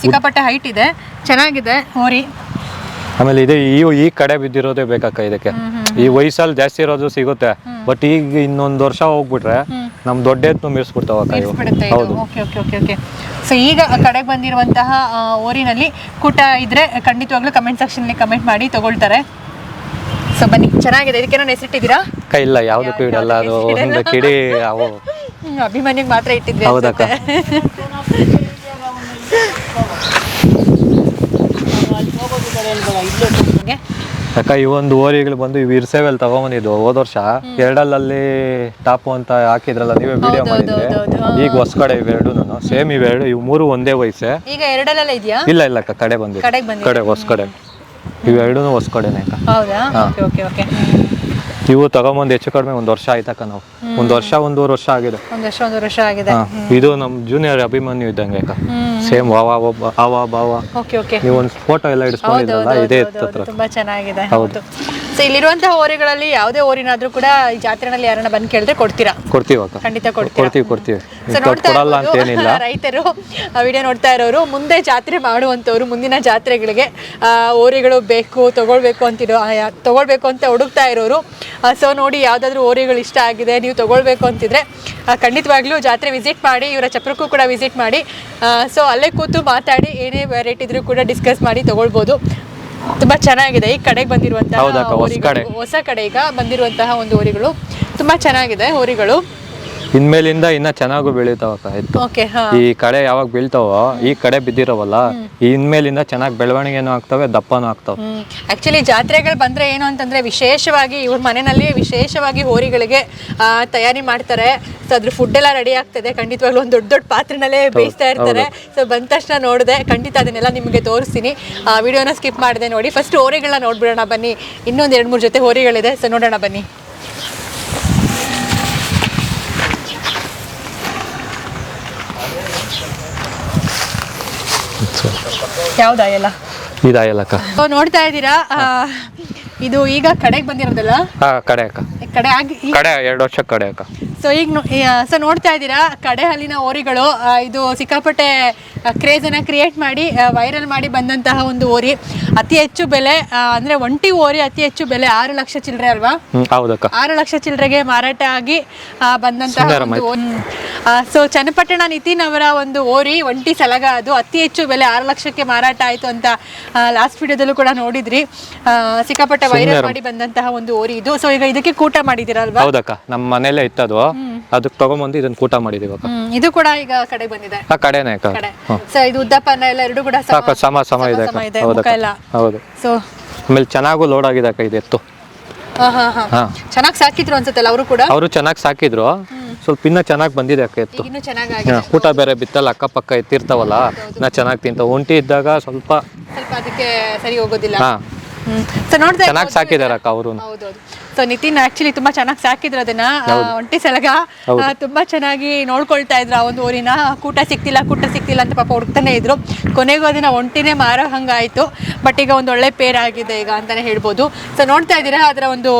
ಸಿಕ್ಕಾಪಟ್ಟೆ ಹೈಟ್ ಇದೆ. ಚೆನ್ನಾಗಿದೆ ಓರಿ.
ಆಮೇಲೆ ಇದೆ ಈ ಈ ಕಡೆ ಬಿದ್ದಿರೋದೇ ಬೇಕಕ್ಕ ಇದಕ್ಕೆ? ಈ ವಯಸ್ಸಲ್ಲಿ ಜಾಸ್ತಿ ಇರೋದು ಸಿಗುತ್ತೆ. ಬಟ್ ಈಗ ಇನ್ನೊಂದು ವರ್ಷ ಹೋಗ್ಬಿಟ್ರೆ ನಮ್ ದೊಡ್ಡ ಎತ್ತು ಮೀರಿಸ್ಬಿಡ್ತಾವ ಅಕ್ಕ
ಬಿಡುತ್ತೆ ಇದು. Okay okay okay okay so ಈಗ ಕಡೆಗೆ ಬಂದಿರುವಂತಹ ಆ, ಓರಿನಲ್ಲಿ ಕೂಟ ಇದ್ರೆ ಖಂಡಿತವಾಗ್ಲೂ ಕಮೆಂಟ್ ಸೆಕ್ಷನ್ಲಿ ಕಮೆಂಟ್ ಮಾಡಿ ತಗೊಳ್ತಾರೆ. ಸೊ ಬನ್ನಿ. ಚೆನ್ನಾಗಿದೆ. ಇದಕ್ಕೆ ನಾನು ಹೆಸರಿಟ್ಟಿದ್ದೀರಾ?
ಕೈ ಇಲ್ಲ. ಯಾವುದಕ್ಕೂ ಇಡಲ್ಲ. ಅದು ಒಂದು ಕಿಡಿ ಅವು.
ಅಭಿಮನ್ಯುಗ್ ಮಾತ್ರ ಇಟ್ಟಿದ್ವಿ
ಹೌದಕ್ಕ.
ಅನ್ಸುತ್ತೆ. ಹಂಗೆ?
ಅಕ್ಕ ಈ ಒಂದು ಓರಿಗಳು ಬಂದು ಇವು ಇರ್ಸೇವೆಲ್ ತಗೊಂಬಂದಿದ್ವು ಹೋದ ವರ್ಷ. ಎರಡಲ್ಲಲ್ಲಿ ಟಾಪು ಅಂತ ಹಾಕಿದ್ರಲ್ಲ ನೀವೇ ವಿಡಿಯೋ ಮಾಡಿದ್ರೆ? ಈಗ ಹೊಸ ಕಡೆ ಇವೆರಡು ನಾನು ಸೇಮ್ ಇವೆರಡು ಇವು ಮೂರು ಒಂದೇ ವಯಸ್ಸೆ.
ಈಗ ಎರಡಲ್ಲ ಇದೆಯಾ?
ಇಲ್ಲ ಇಲ್ಲ ಅಕ್ಕ ಕಡೆ ಬಂದಿದೆ.
ಕಡೆ ಹೊಸ
ಕಡೆ. ಹೊಸ್ಕಡೆ ಇವೆರಡೂ ಹೊಸ್ಕಡೆನೆ ಅಕ್ಕ
ಹೌದಾ? Okay okay okay.
ಇವು ತಗೊಂಬಂದು ಹೆಚ್ಚು ಕಡಿಮೆ ಒಂದು ವರ್ಷ ಆಯ್ತಕ್ಕ ನಾವು. ಒಂದು ವರ್ಷ ಒಂದೂವರೆ ವರ್ಷ ಆಗಿದೆ.
ಒಂದು ವರ್ಷ ವರ್ಷ ಆಗಿದೆ.
ಇದು ನಮ್ ಜೂನಿಯರ್ ಅಭಿಮನ್ಯು ಇದ್ದಂಗೆ ಅಕ್ಕ. ಸೇಮ್ ವಾವ ಒಬ್ಬ ಆವ ಬಾವ.
ಓಕೆ ಓಕೆ
ನೀವು ಒಂದು ಫೋಟೋ ಎಲ್ಲ ಇಡಿಸ್ಕೊಂಡಿದ್ರಲ್ಲ ಇದೇ ಇತ್ತು
ತುಂಬಾ ಚೆನ್ನಾಗಿದೆ. ಹೌದು. ಸೊ ಇಲ್ಲಿರುವಂತಹ ಓರಿಗಳಲ್ಲಿ ಯಾವುದೇ ಓರಿನಾದ್ರೂ ಕೂಡ ಈ ಜಾತ್ರೆನಲ್ಲಿ ಯಾರನ್ನ ಬಂದು ಕೇಳಿದ್ರೆ ಕೊಡ್ತೀರಾ?
ಕೊಡ್ತೀವಿ ಅಕ್ಕ.
ಖಂಡಿತ ಕೊಡ್ತೀರಾ?
ಕೊಡ್ತೀವಿ ಕೊಡ್ತೀವಿ.
ಸೊ ನೋಡ್ತಾ
ಕೊಡಲ್ಲ
ಇರ್ಬೋದು, ರೈತರು ವಿಡಿಯೋ ನೋಡ್ತಾ ಇರೋರು ಮುಂದೆ ಜಾತ್ರೆ ಮಾಡುವಂತವ್ರು ಮುಂದಿನ ಜಾತ್ರೆಗಳಿಗೆ ಆ, ಓರಿಗಳು ಬೇಕು ತಗೊಳ್ಬೇಕು ಅಂತಿರೋ ಆ, ಯಾ- ತಗೊಳ್ಬೇಕು ಅಂತ ಹುಡುಕ್ತಾ ಇರೋರು ಸೊ ನೋಡಿ ಯಾವ್ದಾದ್ರು ಓರಿಗಳು ಇಷ್ಟ ಆಗಿದೆ ನೀವು ತಗೊಳ್ಬೇಕು ಅಂತಿದ್ರೆ ಆ, ಖಂಡಿತವಾಗ್ಲೂ ಜಾತ್ರೆ ವಿಸಿಟ್ ಮಾಡಿ ಇವರ ಚಪ್ರಕ್ಕೂ ಕೂಡ ವಿಸಿಟ್ ಮಾಡಿ ಸೊ ಅಲ್ಲೇ ಕೂತು ಮಾತಾಡಿ ಏನೇ ವೆರೈಟಿ ಇದ್ರೂ ಕೂಡ ಡಿಸ್ಕಸ್ ಮಾಡಿ ತಗೊಳ್ಬೋದು. ತುಂಬಾ ಚೆನ್ನಾಗಿದೆ. ಈ ಕಡೆಗೆ ಬಂದಿರುವಂತಹ
ಹೊಸ ಕಡೆ.
ಈಗ ಬಂದಿರುವಂತಹ ಒಂದು ಹೋರಿಗಳು ತುಂಬಾ ಚೆನ್ನಾಗಿದೆ ಓರಿಗಳು
ಇನ್ಮೇಲಿಂದ ಇನ್ನ ಚೆನ್ನಾಗೂ ಬೆಳಿತಾವಕ್ಕ ಎತ್ತು
ಓಕೆ ಹಾ.
ಈ ಕಡೆ ಯಾವಾಗ ಬೀಳ್ತಾವೋ ಈ ಕಡೆ ಬಿದ್ದಿರವಲ್ಲ ಇನ್ಮೇಲಿಂದ ಚೆನ್ನಾಗಿ ಬೆಳವಣಿಗೆನೂ ಆಗ್ತವೆ ದಪ್ಪನೂ ಆಗ್ತಾವ.
ಆಕ್ಚುಲಿ ಜಾತ್ರೆಗಳು ಬಂದ್ರೆ ಏನು ಅಂತಂದ್ರೆ ವಿಶೇಷವಾಗಿ ಇವ್ರ ಮನೆಯಲ್ಲಿ ವಿಶೇಷವಾಗಿ ಹೋರಿಗಳಿಗೆ ಆ, ತಯಾರಿ ಮಾಡ್ತಾರೆ. ಸೊ ಅದ್ರ ಫುಡ್ ಎಲ್ಲ ರೆಡಿ ಆಗ್ತದೆ. ಖಂಡಿತವಾಗ್ಲೂ ಒಂದು ದೊಡ್ಡ ದೊಡ್ಡ ಪಾತ್ರೆನಲ್ಲೇ ಬೇಯಿಸ್ತಾ ಇರ್ತಾರೆ. ಸೊ ಬಂದ ತಕ್ಷಣ ನೋಡಿದೆ ಖಂಡಿತ ಅದನ್ನೆಲ್ಲ ನಿಮಗೆ ತೋರಿಸ್ತೀನಿ. ಆ ವಿಡಿಯೋನ ಸ್ಕಿಪ್ ಮಾಡಿದೆ ನೋಡಿ. ಫಸ್ಟ್ ಹೋರಿಗಳನ್ನ ನೋಡ್ಬಿಡೋಣ ಬನ್ನಿ. ಇನ್ನೊಂದು ಎರಡು ಮೂರು ಜೊತೆ ಹೋರಿಗಳಿದೆ. ಸೊ ನೋಡೋಣ ಬನ್ನಿ. ಯಾವ್ದಾ ಎಲ್ಲ?
ಇದಾಯಲ್ಲಕ್ಕ
ಸೊ ನೋಡ್ತಾ ಇದ್ದೀರಾ? ಆ, ಇದು ಈಗ ಕಡೆಗೆ ಬಂದಿರೋದಲ್ಲ?
ಹಾ ಕಡೆ ಅಕ್ಕ.
ಕಡೆ ಆಗಿ
ಕಡೆ ಎರಡು ವರ್ಷ ಕಡೆ ಅಕ್ಕ.
ಸೊ ಈಗ ಸೊ ನೋಡ್ತಾ ಇದ್ದೀರಾ? ಕಡೆ ಹಲ್ಲಿನ ಓರಿಗಳು ಆ, ಇದು ಸಿಕ್ಕಾಪಟ್ಟೆ ಕ್ರೇಜನ್ನು ಕ್ರಿಯೇಟ್ ಮಾಡಿ ವೈರಲ್ ಮಾಡಿ ಬಂದಂತಹ ಒಂದು ಓರಿ. ಅತಿ ಹೆಚ್ಚು ಬೆಲೆ ಆ, ಅಂದ್ರೆ ಒಂಟಿ ಓರಿ ಅತಿ ಹೆಚ್ಚು ಬೆಲೆ ಆರು ಲಕ್ಷ ಚಿಲ್ಲರೆ ಅಲ್ವಾ?
ಹ್ಮ್ ಹೌದಕ್ಕ
ಆರು ಲಕ್ಷ ಚಿಲ್ಲರೆಗೆ ಮಾರಾಟ ಆಗಿ ಆ, ಬಂದಂತಹ ಒಂದು ಸೊ ಚನ್ನಪಟ್ಟಣ ನಿತಿನ್ ಅವರ ಒಂದು ಓರಿ ಒಂಟಿ ಸಲಗ ಅದು. ಅತಿ ಹೆಚ್ಚು ಬೆಲೆ ಆರು ಲಕ್ಷಕ್ಕೆ ಮಾರಾಟ ಆಯಿತು ಅಂತ ಲಾಸ್ಟ್ ವಿಡಿಯೋದಲ್ಲೂ ಕೂಡ ನೋಡಿದ್ರಿ. ಸಿಕ್ಕಾಪಟ್ಟೆ ವೈರಲ್ ಮಾಡಿ ಬಂದಂತಹ ಒಂದು ಓರಿ ಇದು. ಸೊ ಈಗ ಇದಕ್ಕೆ ಕೂಟ ಮಾಡಿದಿರಲ್ವಾ
ಹೌದಕ್ಕ. ನಮ್ಮ ಮನೇಲೆ ಇತ್ತದು ಅದಕ್ಕೆ ತಗೊಂಬಂದು ಇದನ್ನ ಕೂಟ ಮಾಡಿದೀವಿ ಅಕ್ಕ.
ಇದು ಕೂಡ ಈಗ ಕಡೆ ಬಂದಿದೆ.
ಆ ಕಡೆನೇ ಅಕ್ಕ.
ಕಡೆ. ಸೊ ಇದು ಉದ್ದಪ್ಪನ ಎಲ್ಲ ಎರಡು ಕೂಡ ಸಮ-
ಸಮ ಇದೆ ಅಕ್ಕ. ಹೌದಕ್ಕ. ಹೌದು.
ಸೊ
ಆಮೇಲೆ ಚೆನ್ನಾಗೂ ಲೋಡ್ ಆಗಿದೆ ಅಕ್ಕ ಇದು ಎತ್ತು.
ಚೆನ್ನಾಗಿ ಸಾಕಿದ್ರು ಅನ್ಸುತ್ತಲ್ಲ ಅವರು ಕೂಡ?
ಅವರು ಚೆನ್ನಾಗಿ ಸಾಕಿದ್ರು. ಸ್ವಲ್ಪ ಇನ್ನ ಚೆನ್ನಾಗಿ ಬಂದಿದೆ ಅಕ್ಕ ಎತ್ತು.
ಇನ್ನೂ ಚೆನ್ನಾಗಿ
ಹಾ, ಊಟ ಬೇರೆ ಬಿತ್ತಲ್ಲ ಅಕ್ಕಪಕ್ಕ ಎತ್ತಿರ್ತಾವಲ್ಲ ನಾ ಚೆನ್ನಾಗಿ ತಿಂತಾವ ಒಂಟಿ ಇದ್ದಾಗ ಸ್ವಲ್ಪ
ಸ್ವಲ್ಪ ಅದಕ್ಕೆ ಸರಿ ಹೋಗೋದಿಲ್ಲ.
ಹಾ.
ಸೊ ನೋಡ್ತಾ
ಚೆನ್ನಾಗಿ ಸಾಕಿದಾರೆ ಅಕ್ಕ ಅವರು.
ಹೌದೌದು. ಸೊ ನಿತಿನ್ ಆಕ್ಚುಲಿ ತುಂಬಾ ಚೆನ್ನಾಗಿ ಸಾಕಿದ್ರು ಅದನ್ನ. ಒಂಟಿ ಸಲಗ ತುಂಬಾ ಚೆನ್ನಾಗಿ ನೋಡ್ಕೊಳ್ತಾ ಇದ್ರು ಆ ಒಂದು ಊರಿನ. ಕೂಟ ಸಿಕ್ತಿಲ್ಲ ಕೂಟ ಸಿಕ್ತಿಲ್ಲ ಅಂತ ಪಾಪ ಹುಡುಕ್ತಾನೆ ಇದ್ರು. ಕೊನೆಗೂ ಅದನ್ನ ಒಂಟಿನೇ ಮಾರೋ ಹಂಗಾಯ್ತು. ಬಟ್ ಈಗ ಒಂದು ಒಳ್ಳೆ ಪೇರ್ ಆಗಿದೆ ಈಗ ಅಂತಾನೆ ಹೇಳ್ಬೋದು. ಸೊ ನೋಡ್ತಾ ಇದ್ದೀರಾ? ಅದರ ಒಂದು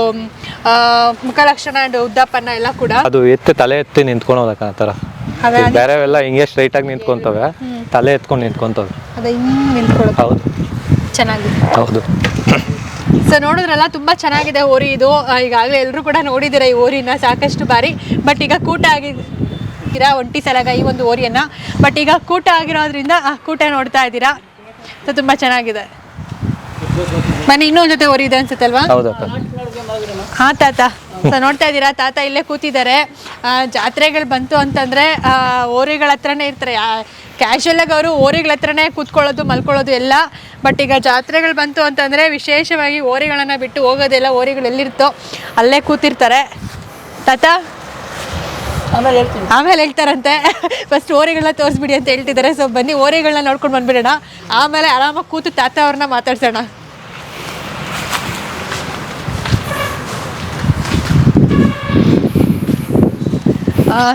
ಮುಖಲಕ್ಷಣ ಅಂಡ್ ಉದ್ದಾಪನ್ನ ಎಲ್ಲ ಕೂಡ.
ಅದು ಎತ್ತು ತಲೆ ಎತ್ತಿ ನಿಂತ್ಕೊಳೋದಕ್ಕ ಆ ಥರ. ಬೇರೆವೆಲ್ಲ ಹಿಂಗೆ ಸ್ಟ್ರೈಟ್ ಆಗಿ ನಿಂತ್ಕೊಂತವೆ ತಲೆ ಎತ್ಕೊಂಡು ನಿಂತ್ಕೊಂತವೆ
ಅದೇ ಹಿಂಗ್ ನಿಂತ್ಕೊಳ್ಳೋದು
ಹೌದು.
ಚೆನ್ನಾಗಿದೆ.
ಹೌದು.
ಸೊ ನೋಡಿದ್ರಲ್ಲ ತುಂಬಾ ಚೆನ್ನಾಗಿದೆ ಓರಿ ಇದು. ಈಗಾಗಲೇ ಎಲ್ಲರೂ ಕೂಡ ನೋಡಿದಿರ ಈ ಓರಿನ ಸಾಕಷ್ಟು ಬಾರಿ. ಬಟ್ ಈಗ ಕೂಟ ಆಗಿದ್ದೀರ ಒಂಟಿ ಸಲಗ ಈ ಒಂದು ಓರಿಯನ್ನ. ಬಟ್ ಈಗ ಕೂಟ ಆಗಿರೋದ್ರಿಂದ ಆ ಕೂಟ ನೋಡ್ತಾ ಇದ್ದೀರಾ. ಸೊ ತುಂಬಾ ಚೆನ್ನಾಗಿದೆ. ಮನೆ ಇನ್ನೊಂದು ಜೊತೆ ಓರಿ ಇದೆ ಅನ್ಸುತ್ತಲ್ವಾ?
ಅಲ್ವಾ
ಹಾ ತಾತ. ಸೊ ನೋಡ್ತಾ ಇದ್ದೀರಾ? ತಾತ ಇಲ್ಲೇ ಕೂತಿದ್ದಾರೆ. ಆ, ಜಾತ್ರೆಗಳು ಬಂತು ಅಂತಂದ್ರೆ ಆ, ಓರಿಗಳ ಹತ್ರನೇ ಇರ್ತಾರೆ. ಕ್ಯಾಶುವಲ್ ಆಗಿ ಅವರು ಓರಿಗಳ ಹತ್ರನೇ ಕೂತ್ಕೊಳ್ಳೋದು ಮಲ್ಕೊಳ್ಳೋದು ಎಲ್ಲ. ಬಟ್ ಈಗ ಜಾತ್ರೆಗಳು ಬಂತು ಅಂತಂದ್ರೆ ವಿಶೇಷವಾಗಿ ಓರಿಗಳನ್ನ ಬಿಟ್ಟು ಹೋಗೋದೆಲ್ಲ ಓರಿಗಳು ಎಲ್ಲಿರ್ತೋ ಅಲ್ಲೇ ಕೂತಿರ್ತಾರೆ. ತಾತ? ಆಮೇಲೆ ಹೇಳ್ತಾರಂತೆ. ಫಸ್ಟ್ ಓರಿಗಳನ್ನ ತೋರಿಸ್ಬಿಡಿ ಅಂತ ಹೇಳ್ತಿದ್ದಾರೆ. ಸೊ ಬನ್ನಿ ಓರಿಗಳನ್ನ ನೋಡ್ಕೊಂಡು ಬಂದ್ಬಿಡೋಣ. ಆಮೇಲೆ ಆರಾಮಾಗಿ ಕೂತು ತಾತ ಅವ್ರನ್ನ ಮಾತಾಡ್ಸೋಣ.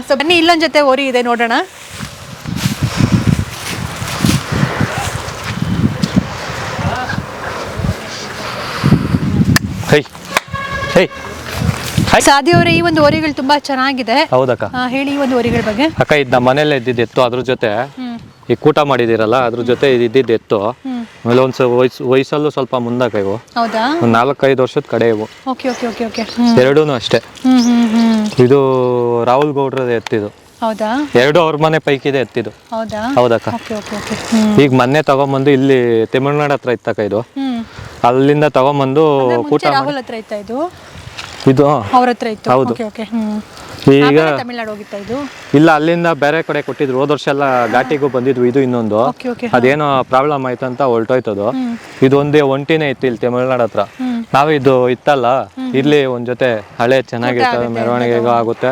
ಸೊ ಬನ್ನಿ ಇಲ್ಲೊಂದು ಜೊತೆ ಓರಿ ಇದೆ ನೋಡೋಣ.
ಹೈ.
ಅವರೇ ಈ ಒಂದು ಓರಿಗಳು ತುಂಬಾ ಚೆನ್ನಾಗಿದೆ.
ಹೌದಕ್ಕ.
ಆ, ಹೇಳಿ ಈ ಒಂದು ಓರಿಗಳ ಬಗ್ಗೆ.
ಅಕ್ಕ ಇದು ನಮ್ಮ ಇದ್ದಿದ್ದೆತ್ತು ಇದ್ದಿದ್ದು ಎತ್ತು ಅದ್ರ ಜೊತೆ ಈ ಕೂಟ ಮಾಡಿದಿರಲ್ಲ ಅದ್ರ ಜೊತೆ ಇದು ಇದ್ದಿದ್ದು ಎತ್ತು. ಆಮೇಲೆ ಒಂದು ವಯಸ್ಸು ವಯಸ್ಸಲ್ಲೂ ಸ್ವಲ್ಪ ಮುಂದಕ್ಕೆ ಇವು.
ಹೌದಾ?
ಒಂದು ನಾಲ್ಕೈದು ವರ್ಷದ ಕಡೆ ಇವು.
Okay okay okay okay.
ಎರಡೂ ಅಷ್ಟೇ.
ಹ್ಮ್ ಹ್ಮ್ ಹ್ಮ್.
ಇದು ರಾಹುಲ್ ಗೌಡ್ರದ ಎತ್ತಿದು.
ಹೌದಾ?
ಎರಡು ಅವ್ರ ಮನೆ ಪೈಕಿದೆ ಎತ್ತಿದ್ದು.
ಹೌದಾ?
ಹೌದಕ್ಕ.
ಓಕೆ ಓಕೆ ಓಕೆ ಹ್ಮ್.
ಈಗ ಮೊನ್ನೆ ತಗೊಂಬಂದು ಇಲ್ಲಿ ತಮಿಳ್ನಾಡು ಹತ್ರ ಇತ್ತಕ್ಕ ಇದು. ಅಲ್ಲಿಂದ ತಗೊಂಬಂದು ಊಟ
ಮುಂಚೆ ರಾಹುಲ್ ಹತ್ರ ಇತ್ತಾ ಇದು?
ಇದು
ಅವ್ರ ಹತ್ರ ಇತ್ತು.
ಹೌದು.
ಓಕೆ ಓಕೆ ಹ್ಮ್.
ಈಗ
ಆಮೇಲೆ ತಮಿಳ್ನಾಡು ಹೋಗಿತ್ತಾ ಇದು?
ಇಲ್ಲ ಅಲ್ಲಿಂದ ಬೇರೆ ಕಡೆ ಕೊಟ್ಟಿದ್ರು. ಹೋದ ವರ್ಷ ಎಲ್ಲ ಘಾಟಿಗೂ ಬಂದಿದ್ವು ಇದು ಇನ್ನೊಂದು. ಅದೇನೋ ಪ್ರಾಬ್ಲಮ್ ಆಯ್ತು ಅಂತ ಹೊಲ್ಟೋಯ್ತದು ಇದು ಒಂದೇ ಒಂಟಿನೇ ಇತ್ತು ಇಲ್ಲಿ ತಮಿಳ್ನಾಡು ಹತ್ರ. ನಾವು ಇದು ಇತ್ತಲ್ಲ ಇಲ್ಲಿ ಒಂದ್ ಜೊತೆ ಹಳೆ ಚೆನ್ನಾಗಿರ್ತವೆ ಮೆರವಣಿಗೆಗೂ ಆಗುತ್ತೆ.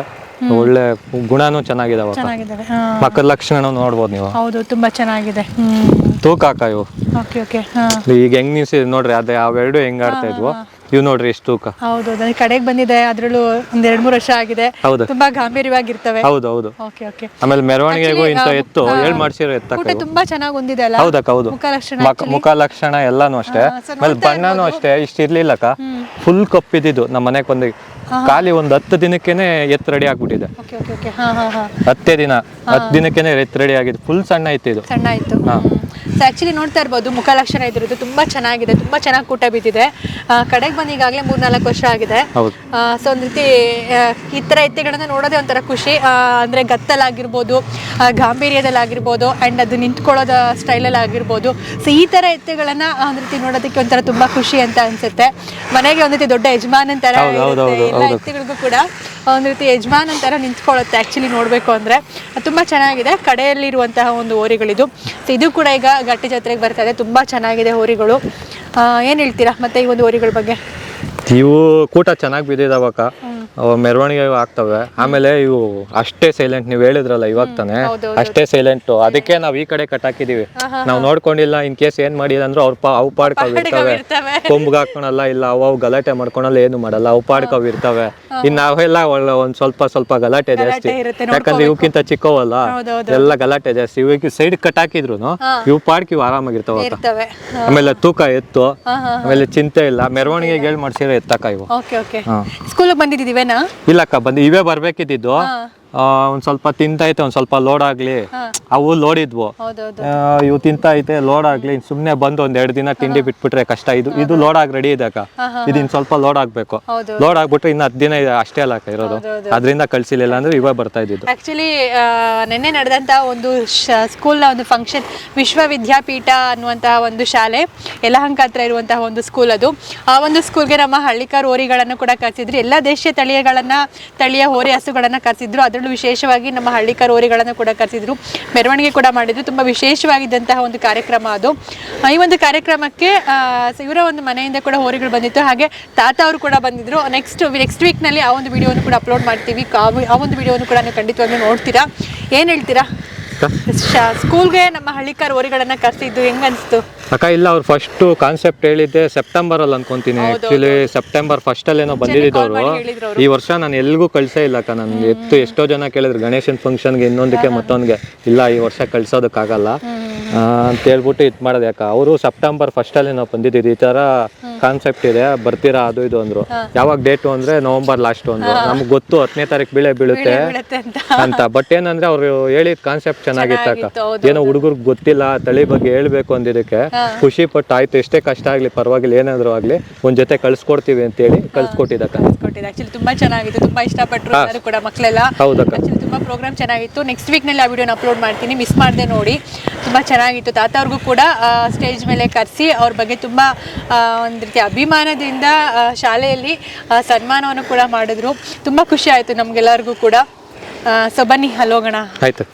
ಒಳ್ಳೆ ಗುಣನೂ ಚೆನ್ನಾಗಿದಾವ
ಚೆನ್ನಾಗಿದ್ದಾವೆ ಹಾ.
ಮಕ್ಕಳ ಲಕ್ಷಣ ನೋಡ್ಬೋದು ನೀವು.
ಹೌದು ತುಂಬಾ ಚೆನ್ನಾಗಿದೆ. ಹ್ಮ್.
ತೂಕ ಹಾಕ ಇವು.
ಓಕೆ ಓಕೆ ಹಾ.
ಈಗ ಹೆಂಗ್ ನೀವು ನೋಡ್ರಿ ಅದೇ ಅವೆರಡು ಹೆಂಗ್ ಆಡ್ತಾ ಇದ್ವು? ಇವು ನೋಡ್ರಿ ಎಷ್ಟು ತೂಕ.
ಹೌದು ನನಗೆ ಕಡೆಗೆ ಬಂದಿದೆ ಅದ್ರಲ್ಲೂ ಒಂದ್ ಎರಡ್ ಮೂರು ವರ್ಷ ಆಗಿದೆ.
ಹೌದು.
ತುಂಬಾ ಗಾಂಭೀರ್ಯವಾಗಿರ್ತವೆ.
ಹೌದು ಹೌದು.
ಓಕೆ ಓಕೆ
ಆಮೇಲೆ ಮೆರವಣಿಗೆಗೂ ಇಂಥ ಎತ್ತು ಹೇಳ್ ಮಾಡ್ಸಿರೋ ಎತ್ತಕ್ಕ
ಊಟ ತುಂಬಾ ಚೆನ್ನಾಗಿ ಹೊಂದಿದೆ ಅಲ್ಲ?
ಹೌದಕ್ಕ ಹೌದು.
ಮುಖ ಲಕ್ಷಣ
ಮಕ- ಮುಖ ಲಕ್ಷಣ ಎಲ್ಲಾನು ಅಷ್ಟೇ. ಆಮೇಲೆ ಬಣ್ಣನೂ ಅಷ್ಟೇ ಇಷ್ಟ ಇರ್ಲಿಲ್ಲಕ್ಕ. ಫುಲ್ ಕಪ್ಪಿದ್ದು ನಮ್ಮ ಮನೆಗೆ ಬಂದು ಖಾಲಿ ಒಂದ್ ಹತ್ತು ದಿನಕ್ಕೆನೆ ಎತ್ ರೆಡಿ ಆಗ್ಬಿಟ್ಟಿದೆ.
ಓಕೆ ಓಕೆ ಓಕೆ ಹಾ ಹಾ ಹಾ.
ಹತ್ತೇ ದಿನ ಹತ್ತು ದಿನಕ್ಕೇನೆ ಎತ್ ರೆಡಿ ಆಗಿದೆ ಫುಲ್ ಸಣ್ಣ ಇತ್ತು ಇದು.
ಸಣ್ಣ ಆಯ್ತು ಸೊ ಆ್ಯಕ್ಚುಲಿ ನೋಡ್ತಾ ಇರ್ಬೋದು ಮುಖ ಲಕ್ಷಣ ಇದ್ರದ್ದು ತುಂಬಾ ಚೆನ್ನಾಗಿದೆ ತುಂಬಾ ಚೆನ್ನಾಗಿ ಕೂಟ ಬಿದ್ದಿದೆ. ಕಡೆಗೆ ಬಂದು ಈಗಾಗಲೇ ಮೂರ್ನಾಲ್ಕು ವರ್ಷ ಆಗಿದೆ. ಸೊ ಒಂದು ರೀತಿ ಈ ಥರ ಎತ್ತೆಗಳನ್ನ ನೋಡೋದೇ ಒಂಥರ ಖುಷಿ. ಅಂದರೆ ಗತ್ತಲಾಗಿರ್ಬೋದು ಗಾಂಭೀರ್ಯದಲ್ಲಾಗಿರ್ಬೋದು ಆ್ಯಂಡ್ ಅದು ನಿಂತ್ಕೊಳ್ಳೋದ ಸ್ಟೈಲಲ್ಲಿ ಆಗಿರ್ಬೋದು ಸೊ ಈ ಥರ ಎತ್ತೆಗಳನ್ನು ಒಂದು ರೀತಿ ನೋಡೋದಕ್ಕೆ ಒಂಥರ ತುಂಬಾ ಖುಷಿ ಅಂತ ಅನ್ಸುತ್ತೆ. ಮನೆಗೆ ಒಂದು ರೀತಿ ದೊಡ್ಡ ಯಜಮಾನನ್ ಥರ ಎಲ್ಲ
ಹೌದು.
ಕೂಡ ಒಂದು ರೀತಿ ಯಜಮಾನ್ ಥರ ನಿಂತ್ಕೊಳ್ಳುತ್ತೆ ಆ್ಯಕ್ಚುಲಿ ನೋಡಬೇಕು ಅಂದರೆ. ತುಂಬ ಚೆನ್ನಾಗಿದೆ ಕಡೆಯಲ್ಲಿರುವಂತಹ ಒಂದು ಓರಿಗಳಿದು. ಸೊ ಇದು ಕೂಡ ಈಗ ಗಟ್ಟಿ ಜಾತ್ರೆಗೆ ಬರ್ತಾ ಇದೆ. ತುಂಬ ಚೆನ್ನಾಗಿದೆ ಹೋರಿಗಳು. ಏನು ಹೇಳ್ತೀರಾ ಮತ್ತೆ ಈ ಒಂದು ಹೋರಿಗಳ ಬಗ್ಗೆ?
ಇವು ಕೂಟ ಚೆನ್ನಾಗಿ ಬಿದ್ದಿದಾವಕ್ಕ ಮೆರವಣಿಗೆ ಆಗ್ತವೆ. ಆಮೇಲೆ ಇವು ಅಷ್ಟೇ ಸೈಲೆಂಟ್ ನೀವು ಹೇಳಿದ್ರಲ್ಲ ಇವಾಗ ತಾನೆ? ಅಷ್ಟೇ ಸೈಲೆಂಟ್ ಅದಕ್ಕೆ ನಾವ್ ಈ ಕಡೆ ಕಟ್ ಹಾಕಿದೀವಿ. ನಾವು ನೋಡ್ಕೊಂಡಿಲ್ಲ ಇನ್ ಕೇಸ್ ಏನ್ ಮಾಡಿಲ್ಲ ಅಂದ್ರೆ ಅವ್ರ ಅವು ಪಾಡ್ಕವ್ ಇರ್ತವೆ.
ಇರ್ತವೆ.
ಕೊಂಬ್ಗೆ ಹಾಕೊಳಲ್ಲ ಇಲ್ಲ ಅವು ಅವು ಗಲಾಟೆ ಮಾಡ್ಕೊಳಲ್ಲ ಏನು ಮಾಡಲ್ಲ ಅವು ಪಾಡ್ಕವ್ ಇರ್ತವೆ. ಇನ್ ನಾವೆಲ್ಲ ಒಳ್ಳೆ ಒಂದ್ ಸ್ವಲ್ಪ ಸ್ವಲ್ಪ ಗಲಾಟೆ ಜಾಸ್ತಿ. ಯಾಕಂದ್ರೆ ಇವಕ್ಕಿಂತ ಚಿಕ್ಕವಲ್ಲ. ಎಲ್ಲ ಗಲಾಟೆ ಜಾಸ್ತಿ. ಇವಾಗ ಸೈಡ್ ಕಟ್ ಹಾಕಿದ್ರು ಇವು ಪಾಡ್ಕಿ ಇವು ಆರಾಮಾಗಿರ್ತಾವ ಆಮೇಲೆ ತೂಕ ಎತ್ತು. ಆಮೇಲೆ ಚಿಂತೆ ಇಲ್ಲ. ಮೆರವಣಿಗೆ ಹೇಳಿ ಮಾಡ್ಸಿರೋ ಎತ್ತಕ ಇವು.
School okay. ಬಂದಿದ್ದೀವೇನಾ?
ಇಲ್ಲಕ್ಕ ಬಂದ್ ಇವೇ ಬರ್ಬೇಕಿದ್ದು ಒಂದ್ ಸ್ವಲ್ಪ ತಿಂತೈತೆ ಒಂದ್ ಸ್ವಲ್ಪ ಲೋಡ್ ಆಗ್ಲಿ. ಅವು ಲೋಡ್ ಇದ್ವು. ಇವು ತಿಂತೈತೆ ಲೋಡ್ ಆಗ್ಲಿ. ಸುಮ್ನೆ ಬಂದು ಒಂದ್ ಎರಡ್ ದಿನ ತಿಂಡಿ ಬಿಟ್ಬಿಟ್ರೆ ಕಷ್ಟ. ಇದು ಇದು ಲೋಡ್ ಆಗಿ ರೆಡಿ ಇದೆ ಅಕ್ಕ. ಇದು ಸ್ವಲ್ಪ ಲೋಡ್ ಆಗ್ಬೇಕು. ಲೋಡ್ ಆಗ್ಬಿಟ್ರೆ ಇನ್ನು ಹತ್ತು ದಿನ ಅಷ್ಟೇ ಅಲ್ಲ ಅಕ್ಕ ಇರೋದು. ಅದರಿಂದ ಕಳ್ಸಿಲ್ಲ ಅಂದ್ರೆ ಇವಾಗ ಬರ್ತಾ ಇದ್ದಿದ್ದು.
ಆಕ್ಚುಲಿ ನಿನ್ನೆ ನಡೆದಂತ ಒಂದು ಸ್ಕೂಲ್ನ ಒಂದು ಫಂಕ್ಷನ್ ವಿಶ್ವವಿದ್ಯಾಪೀಠ ಅನ್ನುವಂತಹ ಒಂದು ಶಾಲೆ ಯಲಹಂಕ ಹತ್ರ ಇರುವಂತಹ ಒಂದು ಸ್ಕೂಲ್ ಅದು. ಆ ಒಂದು ಸ್ಕೂಲ್ಗೆ ನಮ್ಮ ಹಳ್ಳಿಕಾರ ಹೋರಿಗಳನ್ನು ಕೂಡ ಕರೆಸಿದ್ರು. ಎಲ್ಲ ದೇಶೀಯ ತಳಿಯಗಳನ್ನ ತಳಿಯ ಹೋರಿ ಹಸುಗಳನ್ನ ಕರೆಸಿದ್ರು. ಅದರಲ್ಲೂ ವಿಶೇಷವಾಗಿ ನಮ್ಮ ಹಳ್ಳಿಕರ್ ಹೋರಿಗಳನ್ನು ಕೂಡ ಕರೆಸಿದ್ರು ಮೆರವಣಿಗೆ ಕೂಡ ಮಾಡಿದ್ರು. ತುಂಬ ವಿಶೇಷವಾಗಿದ್ದಂತಹ ಒಂದು ಕಾರ್ಯಕ್ರಮ ಅದು. ಈ ಒಂದು ಕಾರ್ಯಕ್ರಮಕ್ಕೆ ಇವರ ಒಂದು ಮನೆಯಿಂದ ಕೂಡ ಹೋರಿಗಳು ಬಂದಿತ್ತು. ಹಾಗೆ ತಾತ ಅವರು ಕೂಡ ಬಂದಿದ್ರು. ನೆಕ್ಸ್ಟ್ ನೆಕ್ಸ್ಟ್ ವೀಕ್ನಲ್ಲಿ ಆ ಒಂದು ವಿಡಿಯೋವನ್ನು ಕೂಡ ಅಪ್ಲೋಡ್ ಮಾಡ್ತೀವಿ. ಆ ಒಂದು ವಿಡಿಯೋವನ್ನು ಕೂಡ ನೀವು ಖಂಡಿತವಾಗ್ಲೂ ನೋಡ್ತೀರಾ? ಏನು ಹೇಳ್ತೀರಾ? ಶಾ- ಸ್ಕೂಲ್ಗೆ ನಮ್ಮ ಹಳ್ಳಿಕಾರ ಓರಿಗಳನ್ನ ಕರೆಸಿದ್ದು ಹೆಂಗ್ ಅನ್ಸ್ತು?
ಅಕ್ಕ ಇಲ್ಲ ಅವ್ರು ಫಸ್ಟ್ ಕಾನ್ಸೆಪ್ಟ್ ಹೇಳಿದ್ದೆ ಸೆಪ್ಟೆಂಬರ್ ಅಲ್ಲಿ ಅನ್ಕೊಂತೀನಿ ಆಕ್ಚುಲಿ ಸೆಪ್ಟೆಂಬರ್ ಫಸ್ಟ್ ಅಲ್ಲೇನೋ ಬಂದಿದ್ದವರು ಈ ವರ್ಷ ನಾನು ಎಲ್ಗೂ ಕಳ್ಸೇ ಇಲ್ಲ ಅಕ್ಕ ನಾನು ಎತ್ತು ಎಷ್ಟೋ ಜನ ಕೇಳಿದ್ರು ಗಣೇಶನ್ ಫಂಕ್ಷನ್ಗೆ ಇನ್ನೊಂದಕ್ಕೆ ಮತ್ತೊಂದ್ಗೆ. ಇಲ್ಲ ಈ ವರ್ಷ ಕಳ್ಸೋದಕ್ಕಾಗಲ್ಲ. ಅಂತ ಹೇಳ್ಬಿಟ್ಟು ಇದು ಮಾಡೋದು ಯಾಕ? ಅವರು ಸೆಪ್ಟೆಂಬರ್ ಫಸ್ಟಲ್ಲಿ ನಾವು ಬಂದಿದ್ದೀವಿ. ಈ ತರ ಕಾನ್ಸೆಪ್ಟ್ ಇದೆ. ಬರ್ತೀರಾ? ಅದು ಇದು ಅಂದ್ರು. ಯಾವಾಗ ಡೇಟು ಅಂದ್ರೆ ನವಂಬರ್ ಲಾಸ್ಟ್ ಅಂದ್ರು ನಮ್ಗೆ ಗೊತ್ತು ಹತ್ತನೇ ತಾರೀಕು ಬೆಳೆ ಬೀಳುತ್ತೆ
ಅಂತ.
ಬಟ್ ಏನಂದ್ರೆ ಅವ್ರು ಹೇಳಿದ ಕಾನ್ಸೆಪ್ಟ್ ಚೆನ್ನಾಗಿತ್ತು ಏನೋ ಹುಡುಗರಿಗೆ ಗೊತ್ತಿಲ್ಲ ತಳಿ ಬಗ್ಗೆ ಹೇಳ್ಬೇಕು ಅಂದಿದ್ದಕ್ಕೆ. ಖುಷಿ ಪಟ್ಟು ಆಯ್ತು ಎಷ್ಟೇ ಕಷ್ಟ ಆಗ್ಲಿ ಪರವಾಗಿಲ್ಲ ಏನಾದ್ರು ಆಗ್ಲಿ ಒಂದ್ ಜೊತೆ ಕಳ್ಸ್ಕೊಡ್ತೀವಿ ಅಂತೇಳಿ ಕಳ್ಸ್ಕೊಟ್ಟಿದ್ದಕ್ಕ.
ಕೊಟ್ಟಿದ್ದು ಆಕ್ಚುಲಿ ತುಂಬಾ ಚೆನ್ನಾಗಿತ್ತು. ತುಂಬಾ ಇಷ್ಟಪಟ್ಟರು ಕೂಡ ಮಕ್ಕಳೆಲ್ಲ
ಹೌದಕ್ಕ.
ತುಂಬಾ ಪ್ರೋಗ್ರಾಮ್ ಚೆನ್ನಾಗಿತ್ತು. ನೆಕ್ಸ್ಟ್ ವೀಕ್ನಲ್ಲಿ ಆ ವಿಡಿಯೋನ ಅಪ್ಲೋಡ್ ಮಾಡ್ತೀನಿ. ಮಿಸ್ ಮಾಡದೆ ನೋಡಿ. ತುಂಬಾ ಚೆನ್ನಾಗಿತ್ತು. ತಾತ ಅವ್ರಿಗೂ ಕೂಡ ಸ್ಟೇಜ್ ಮೇಲೆ ಕರೆಸಿ ಅವ್ರ ಬಗ್ಗೆ ತುಂಬ ಒಂದು ರೀತಿ ಅಭಿಮಾನದಿಂದ ಶಾಲೆಯಲ್ಲಿ ಸನ್ಮಾನವನ್ನು ಕೂಡ ಮಾಡಿದ್ರು. ತುಂಬ ಖುಷಿ ಆಯ್ತು ನಮಗೆಲ್ಲರಿಗೂ ಕೂಡ. ಸೊ ಬನ್ನಿ ಹಲೋಗೋಣ
ಆಯ್ತು.